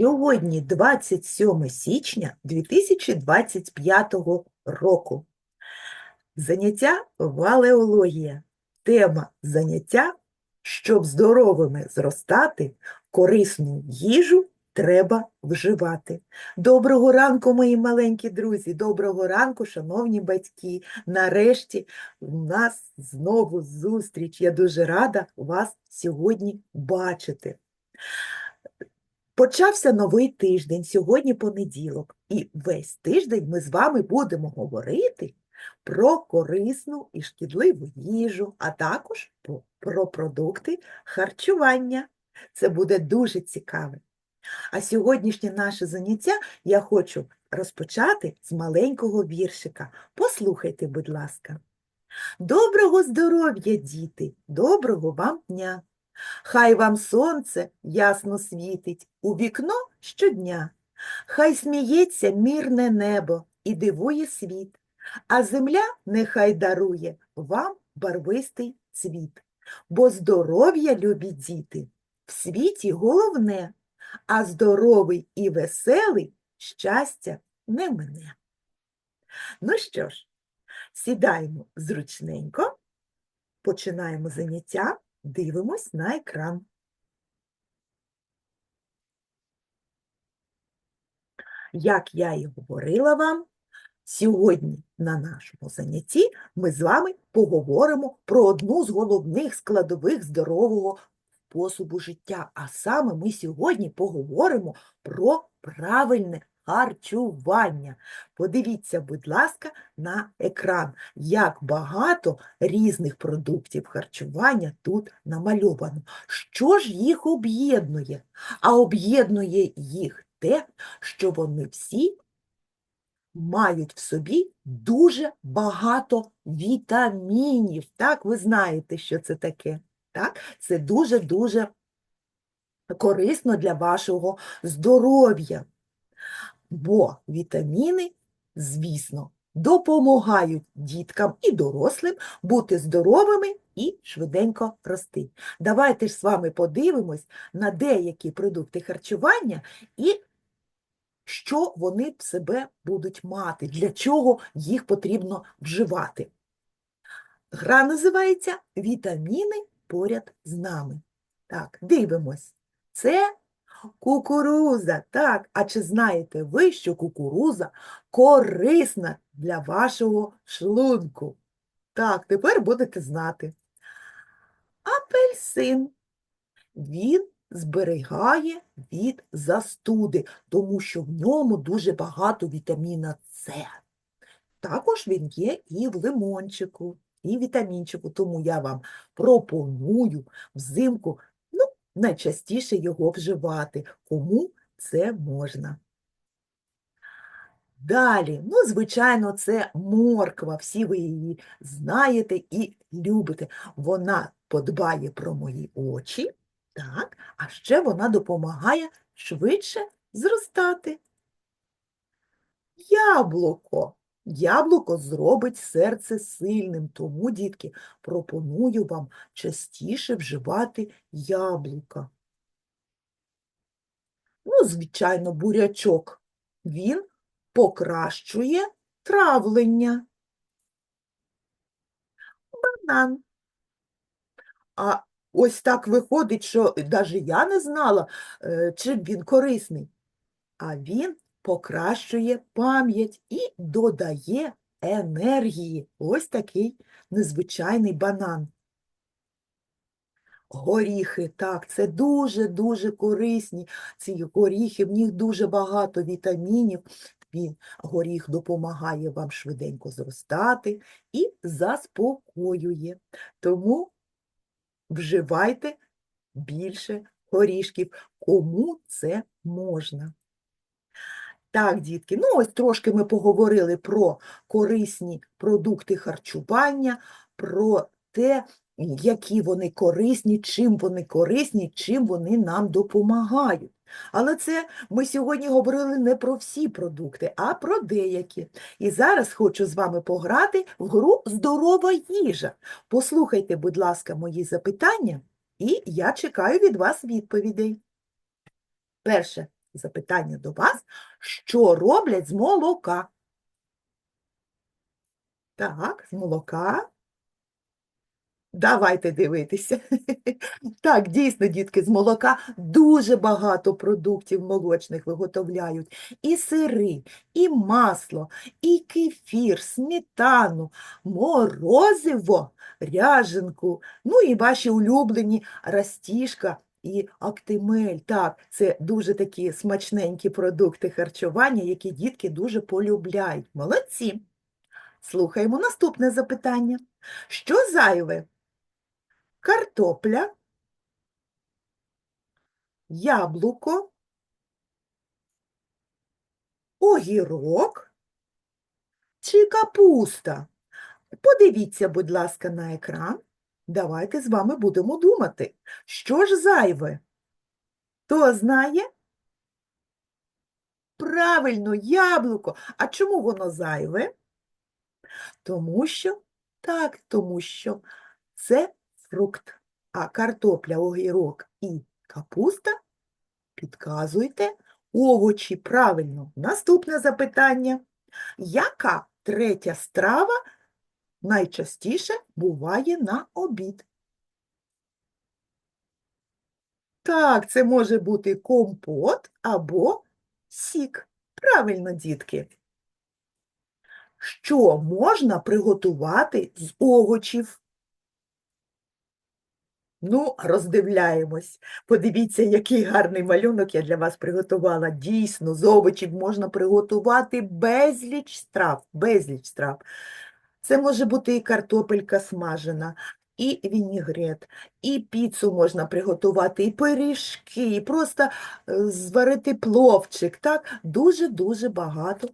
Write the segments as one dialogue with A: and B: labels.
A: Сьогодні 27 січня 2025 року. Заняття валеологія. Тема заняття щоб здоровими зростати, корисну їжу треба вживати. Доброго ранку, мої маленькі друзі, доброго ранку, шановні батьки. Нарешті у нас знову зустріч. Я дуже рада вас сьогодні бачити. Почався новий тиждень, сьогодні понеділок, і весь тиждень ми з вами будемо говорити про корисну і шкідливу їжу, а також про продукти харчування. Це буде дуже цікаво. А сьогоднішнє наше заняття я хочу розпочати з маленького віршика. Послухайте, будь ласка. Доброго здоров'я, діти, доброго вам дня! Хай вам сонце ясно світить у вікно щодня. Хай сміється мирне небо і дивує світ, а земля нехай дарує вам барвистий цвіт. Бо здоров'я, любі діти, в світі головне, а здоровий і веселий щастя не мине. Ну що ж, сідаємо зручненько, починаємо заняття. Дивимось на екран. Як я і говорила вам, сьогодні на нашому занятті ми з вами поговоримо про одну з головних складових здорового способу життя. А саме ми сьогодні поговоримо про правильне харчування. Подивіться, будь ласка, на екран, як багато різних продуктів харчування тут намальовано. Що ж їх об'єднує? А об'єднує їх те, що вони всі мають в собі дуже багато вітамінів. Так, ви знаєте, що це таке. Так? Це дуже-дуже корисно для вашого здоров'я. Бо вітаміни, звісно, допомагають діткам і дорослим бути здоровими і швиденько рости. Давайте ж з вами подивимось на деякі продукти харчування і що вони в себе будуть мати, для чого їх потрібно вживати. Гра називається Вітаміни поряд з нами. Так, дивимось. Це Кукуруза, так. А чи знаєте ви, що кукуруза корисна для вашого шлунку? Так, тепер будете знати. Апельсин. Він зберігає від застуди, тому що в ньому дуже багато вітаміна С. Також він є і в лимончику, і вітамінчику, тому я вам пропоную взимку найчастіше його вживати, кому це можна. Далі, ну, звичайно, це морква, всі ви її знаєте і любите. Вона подбає про мої очі, так, а ще вона допомагає швидше зростати. Яблуко. Яблуко зробить серце сильним, тому, дітки, пропоную вам частіше вживати яблука. Ну, звичайно, бурячок. Він покращує травлення. Банан. А ось так виходить, що навіть я не знала, е, чим він корисний. А він покращує пам'ять і додає енергії. Ось такий незвичайний банан. Горіхи, так, це дуже-дуже корисні. Ці горіхи, в них дуже багато вітамінів. Він, горіх допомагає вам швиденько зростати і заспокоює. Тому вживайте більше горішків, кому це можна. Так, дітки, ну ось трошки ми поговорили про корисні продукти харчування, про те, які вони корисні, чим вони корисні, чим вони нам допомагають. Але це ми сьогодні говорили не про всі продукти, а про деякі. І зараз хочу з вами пограти в гру Здорова їжа. Послухайте, будь ласка, мої запитання, і я чекаю від вас відповідей. Перше. Запитання до вас. Що роблять з молока? Так, з молока. Давайте дивитися. Так, дійсно, дітки, з молока дуже багато продуктів молочних виготовляють. І сири, і масло, і кефір, сметану, морозиво, ряженку, ну і ваші улюблені растішка і актимель. Так, це дуже такі смачненькі продукти харчування, які дітки дуже полюбляють. Молодці! Слухаємо наступне запитання. Що зайве? Картопля, яблуко, огірок чи капуста? Подивіться, будь ласка, на екран. Давайте з вами будемо думати, що ж зайве? Хто знає? Правильно, яблуко. А чому воно зайве? Тому що, так, тому що це фрукт, а картопля, огірок і капуста, підказуйте, овочі. Правильно. Наступне запитання. Яка третя страва найчастіше буває на обід? Так, це може бути компот або сік. Правильно, дітки. Що можна приготувати з овочів? Ну, роздивляємось. Подивіться, який гарний малюнок я для вас приготувала. Дійсно, з овочів можна приготувати безліч страв, безліч страв. Це може бути і картопелька смажена, і вінігрет, і піцу можна приготувати, і пиріжки, і просто е, зварити пловчик. Так, дуже-дуже багато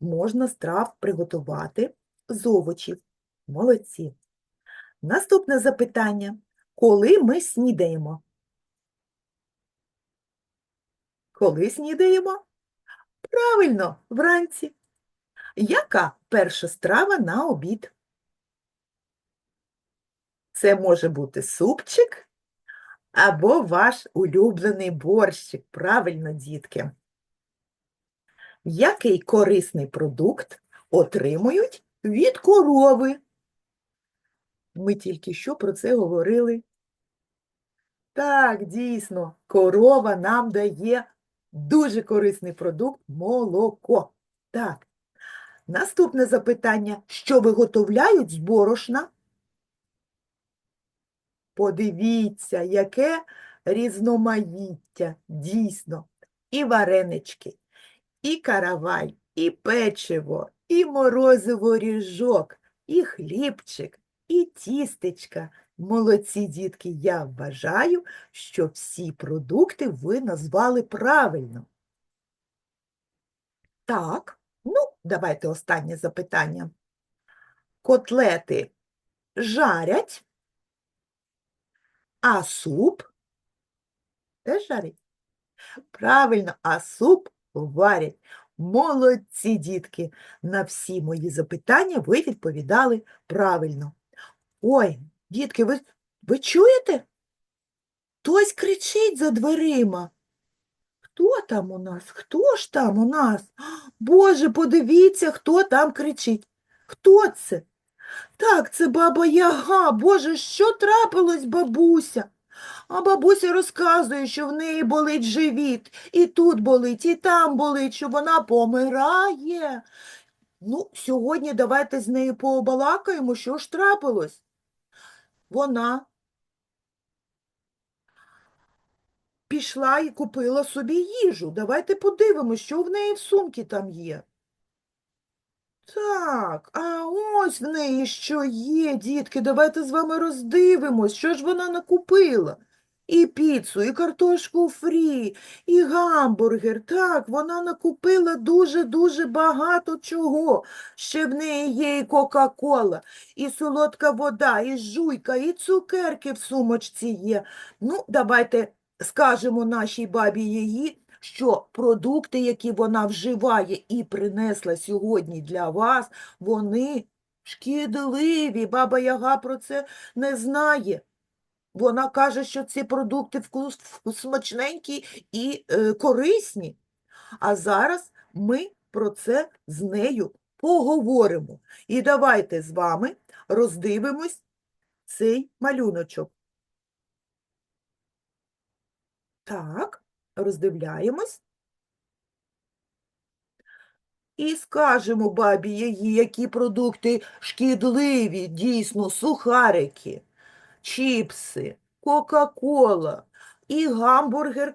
A: можна страв приготувати з овочів. Молодці. Наступне запитання. Коли ми снідаємо? Коли снідаємо? Правильно, вранці. Яка перша страва на обід? Це може бути супчик або ваш улюблений борщик. Правильно, дітки. Який корисний продукт отримують від корови? Ми тільки що про це говорили. Так, дійсно, корова нам дає дуже корисний продукт молоко. Так. Наступне запитання. Що виготовляють з борошна? Подивіться, яке різноманіття, дійсно. І варенички, і каравай, і печиво, і морозиво ріжок, і хлібчик, і тістечка. Молодці, дітки, я вважаю, що всі продукти ви назвали правильно. Так, ну, давайте останнє запитання. Котлети жарять, а суп теж жарять? Правильно, а суп варять. Молодці, дітки! На всі мої запитання ви відповідали правильно. Ой, дітки, ви, ви чуєте? Хтось кричить за дверима. Хто там у нас? Хто ж там у нас? Боже, подивіться, хто там кричить. Хто це? Так, це баба Яга. Боже, що трапилось, бабуся? А бабуся розказує, що в неї болить живіт, і тут болить, і там болить, що вона помирає. Ну, сьогодні давайте з нею пообалакаємо, що ж трапилось. Вона пішла і купила собі їжу. Давайте подивимося, що в неї в сумці там є. Так, а ось в неї що є, дітки. Давайте з вами роздивимось, що ж вона накупила. І піцу, і картошку фрі, і гамбургер. Так, вона накупила дуже-дуже багато чого. Ще в неї є і Кока-Кола, і солодка вода, і жуйка, і цукерки в сумочці є. Ну, давайте скажемо нашій бабі її, що продукти, які вона вживає і принесла сьогодні для вас, вони шкідливі. Баба Яга про це не знає. Вона каже, що ці продукти вкус, смачненькі і е, корисні. А зараз ми про це з нею поговоримо. І давайте з вами роздивимось цей малюночок. Так, роздивляємось. І скажемо бабі Ягі, які продукти шкідливі, дійсно, сухарики, чіпси, Кока-Кола і гамбургер.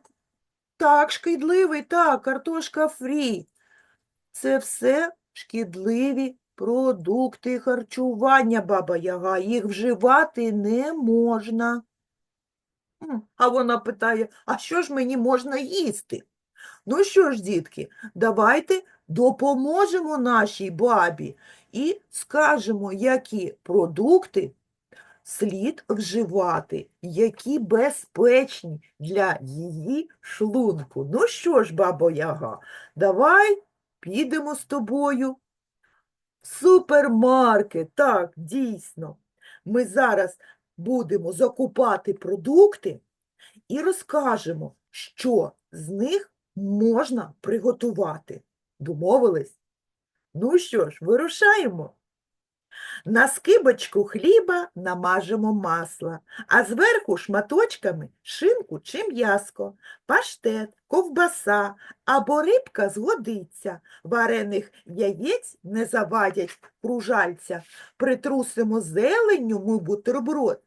A: Так, шкідливий, так, картошка фрі. Це все шкідливі продукти харчування, баба Яга. Їх вживати не можна. А вона питає, а що ж мені можна їсти? Ну що ж, дітки, давайте допоможемо нашій бабі і скажемо, які продукти слід вживати, які безпечні для її шлунку. Ну що ж, бабо Яга, давай підемо з тобою в супермаркет. Так, дійсно. Ми зараз будемо закупати продукти і розкажемо, що з них можна приготувати. Домовились? Ну що ж, вирушаємо. На скибочку хліба намажемо масло, а зверху шматочками шинку чи м'яско, паштет, ковбаса або рибка згодиться. Варених яєць не завадять кружальця. Притрусимо зеленню ми бутерброд.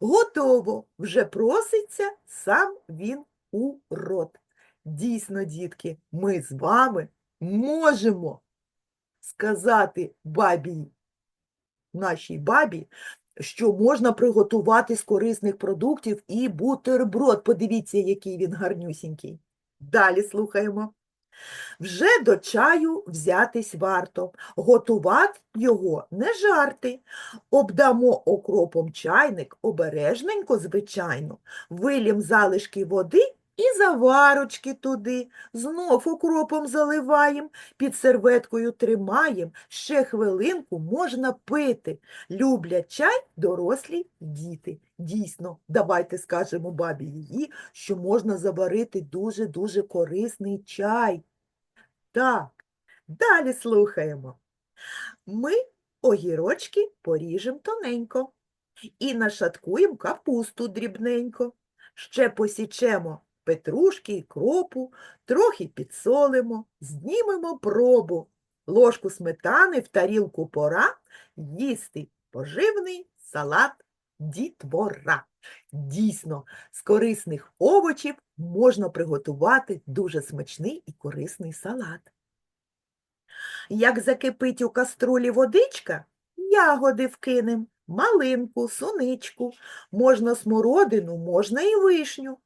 A: Готово, вже проситься сам він у рот. Дійсно, дітки, ми з вами можемо сказати бабі, нашій бабі, що можна приготувати з корисних продуктів і бутерброд. Подивіться, який він гарнюсінький. Далі слухаємо. Вже до чаю взятись варто, готувати його не жарти. Обдамо окропом чайник, обережненько, звичайно, вилім залишки води і заварочки туди. Знов окропом заливаєм, під серветкою тримаєм, ще хвилинку можна пити. Люблять чай дорослі діти. Дійсно, давайте скажемо бабі її, що можна заварити дуже-дуже корисний чай. Так, далі слухаємо. Ми огірочки поріжемо тоненько і нашаткуємо капусту дрібненько. Ще посічемо петрушки і кропу, трохи підсолимо, знімемо пробу. Ложку сметани в тарілку пора їсти поживний салат дітвора. Дійсно, з корисних овочів можна приготувати дуже смачний і корисний салат. Як закипить у каструлі водичка, ягоди вкинем, малинку, суничку, можна смородину, можна і вишню.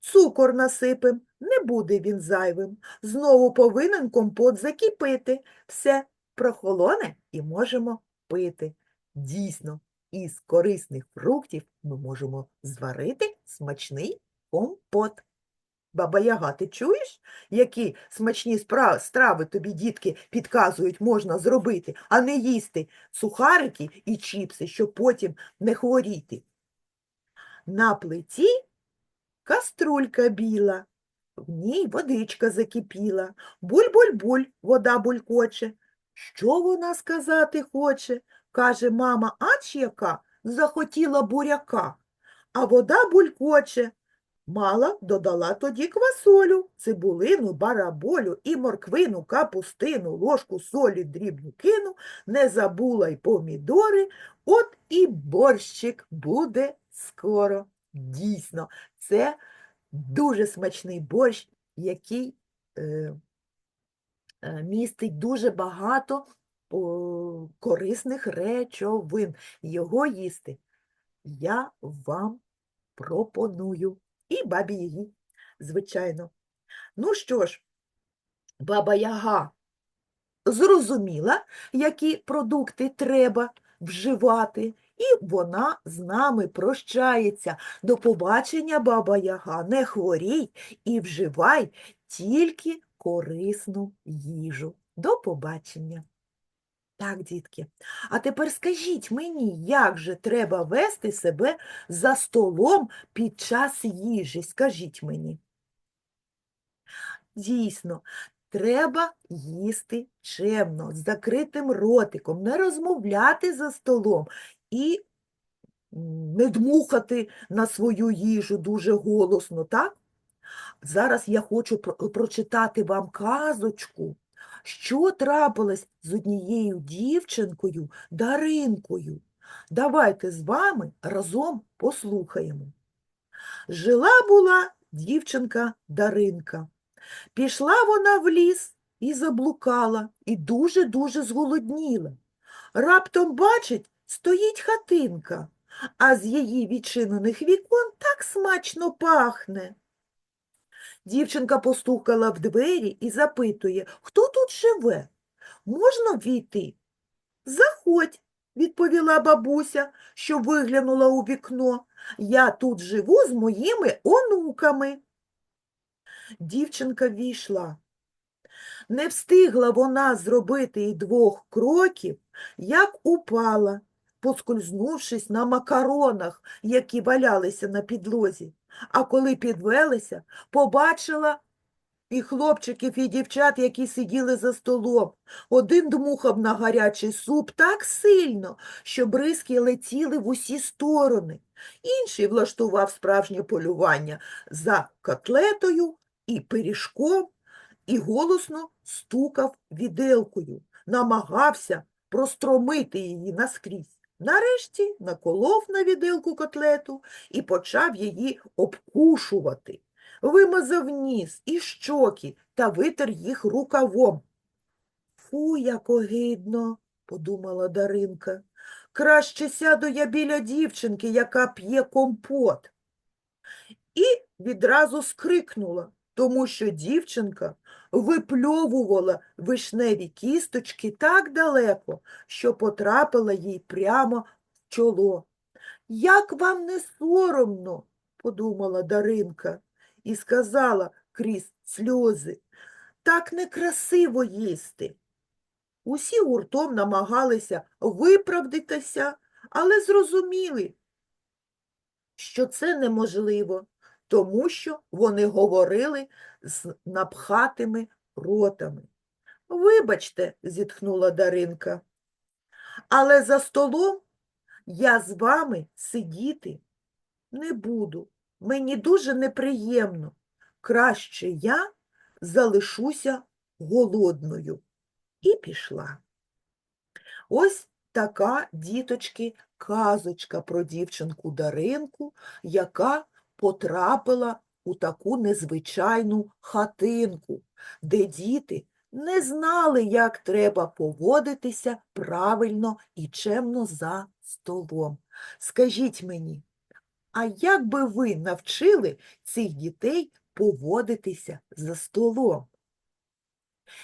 A: Цукор насипем, не буде він зайвим. Знову повинен компот закипити. Все прохолоне і можемо пити. Дійсно, із корисних фруктів ми можемо зварити смачний компот. Баба Яга, ти чуєш, які смачні страви тобі дітки підказують можна зробити, а не їсти сухарики і чіпси, щоб потім не хворіти. На плиті каструлька біла, в ній водичка закипіла, буль-буль-буль, вода булькоче. Що вона сказати хоче? Каже мама, ач яка захотіла буряка, а вода булькоче. Мала додала тоді квасолю, цибулину, бараболю і морквину, капустину, ложку солі дрібну кину, не забула й помідори, от і борщик буде скоро. Дійсно, це дуже смачний борщ, який е, е, містить дуже багато о, корисних речовин. Його їсти я вам пропоную. І бабі Ягі, звичайно. Ну що ж, баба Яга зрозуміла, які продукти треба вживати, і вона з нами прощається. До побачення, баба Яга, не хворій і вживай тільки корисну їжу. До побачення. Так, дітки. А тепер скажіть мені, як же треба вести себе за столом під час їжі? Скажіть мені. Дійсно, Треба їсти чемно, з закритим ротиком, не розмовляти за столом і не дмухати на свою їжу дуже голосно, так? Зараз я хочу про- прочитати вам казочку, що трапилось з однією дівчинкою Даринкою. Давайте з вами разом послухаємо. Жила була дівчинка Даринка. Пішла вона в ліс і заблукала, і дуже-дуже зголодніла. Раптом бачить, стоїть хатинка, а з її відчинених вікон так смачно пахне. Дівчинка постукала в двері і запитує, хто тут живе? Можна війти? Заходь, відповіла бабуся, що виглянула у вікно. Я тут живу з моїми онуками. Дівчинка війшла. Не встигла вона зробити й двох кроків, як упала, поскользнувшись на макаронах, які валялися на підлозі. А коли підвелася, побачила і хлопчиків, і дівчат, які сиділи за столом. Один дмухав на гарячий суп так сильно, що бризки летіли в усі сторони. Інший влаштував справжнє полювання за котлетою і пиріжком, і голосно стукав віделкою, намагався простромити її наскрізь. Нарешті наколов на віделку котлету і почав її обкушувати. Вимазав ніс і щоки та витер їх рукавом. Фу, як огидно, подумала Даринка. Краще сяду я біля дівчинки, яка п'є компот. І відразу скрикнула, тому що дівчинка випльовувала вишневі кісточки так далеко, що потрапила їй прямо в чоло. Як вам не соромно, подумала Даринка і сказала крізь сльози, так некрасиво їсти. Усі гуртом намагалися виправдатися, але зрозуміли, що це неможливо, тому що вони говорили з напхатими ротами. Вибачте, зітхнула Даринка, але за столом я з вами сидіти не буду. Мені дуже неприємно. Краще я залишуся голодною. І пішла. Ось така, діточки, казочка про дівчинку Даринку, яка потрапила у таку незвичайну хатинку, де діти не знали, як треба поводитися правильно і чемно за столом. Скажіть мені, а як би ви навчили цих дітей поводитися за столом?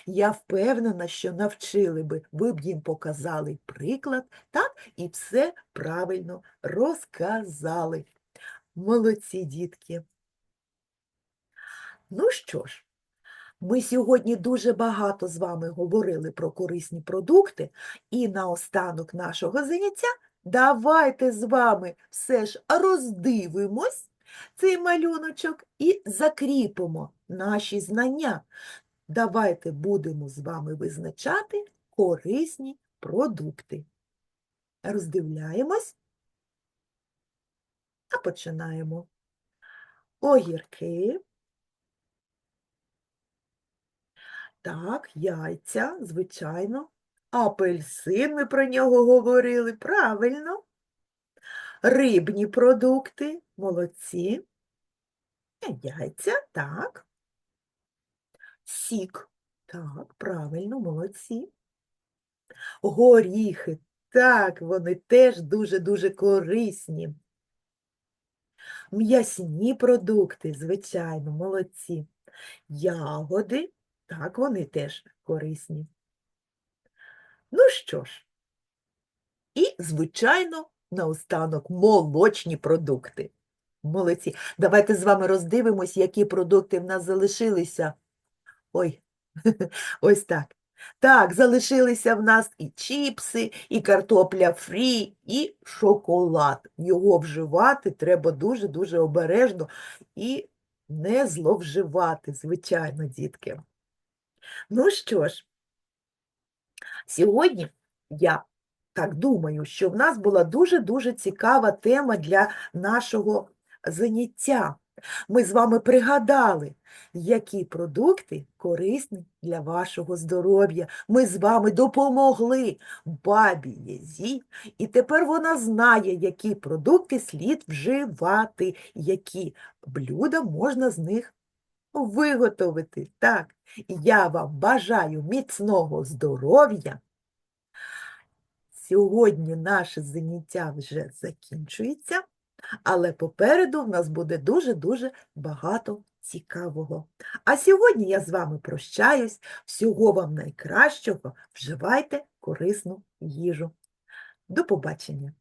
A: Я впевнена, що навчили би, ви б їм показали приклад, так, і все правильно розказали. Молодці, дітки. Ну що ж, ми сьогодні дуже багато з вами говорили про корисні продукти, і наостанок нашого заняття давайте з вами все ж роздивимось цей малюночок і закріпимо наші знання. Давайте будемо з вами визначати корисні продукти. Роздивляємось та починаємо. Огірки. Так, яйця, звичайно. Апельсин, ми про нього говорили, правильно. Рибні продукти, молодці. Е, Яйця, так. Сік, так, правильно, молодці. Горіхи, так, вони теж дуже-дуже корисні. М'ясні продукти, звичайно, молодці. Ягоди, так, вони теж корисні. Ну що ж, і, звичайно, наостанок молочні продукти. Молодці. Давайте з вами роздивимось, які продукти в нас залишилися. Ой, ось так. Так, залишилися в нас і чіпси, і картопля фрі, і шоколад. Його вживати треба дуже-дуже обережно і не зловживати, звичайно, дітки. Ну що ж, сьогодні я так думаю, що в нас була дуже-дуже цікава тема для нашого заняття. Ми з вами пригадали, які продукти корисні для вашого здоров'я. Ми з вами допомогли бабі Єзі, і тепер вона знає, які продукти слід вживати, які блюда можна з них виготовити. Так, я вам бажаю міцного здоров'я. Сьогодні наше заняття вже закінчується, але попереду в нас буде дуже-дуже багато цікавого. А сьогодні я з вами прощаюсь. Всього вам найкращого. Вживайте корисну їжу. До побачення!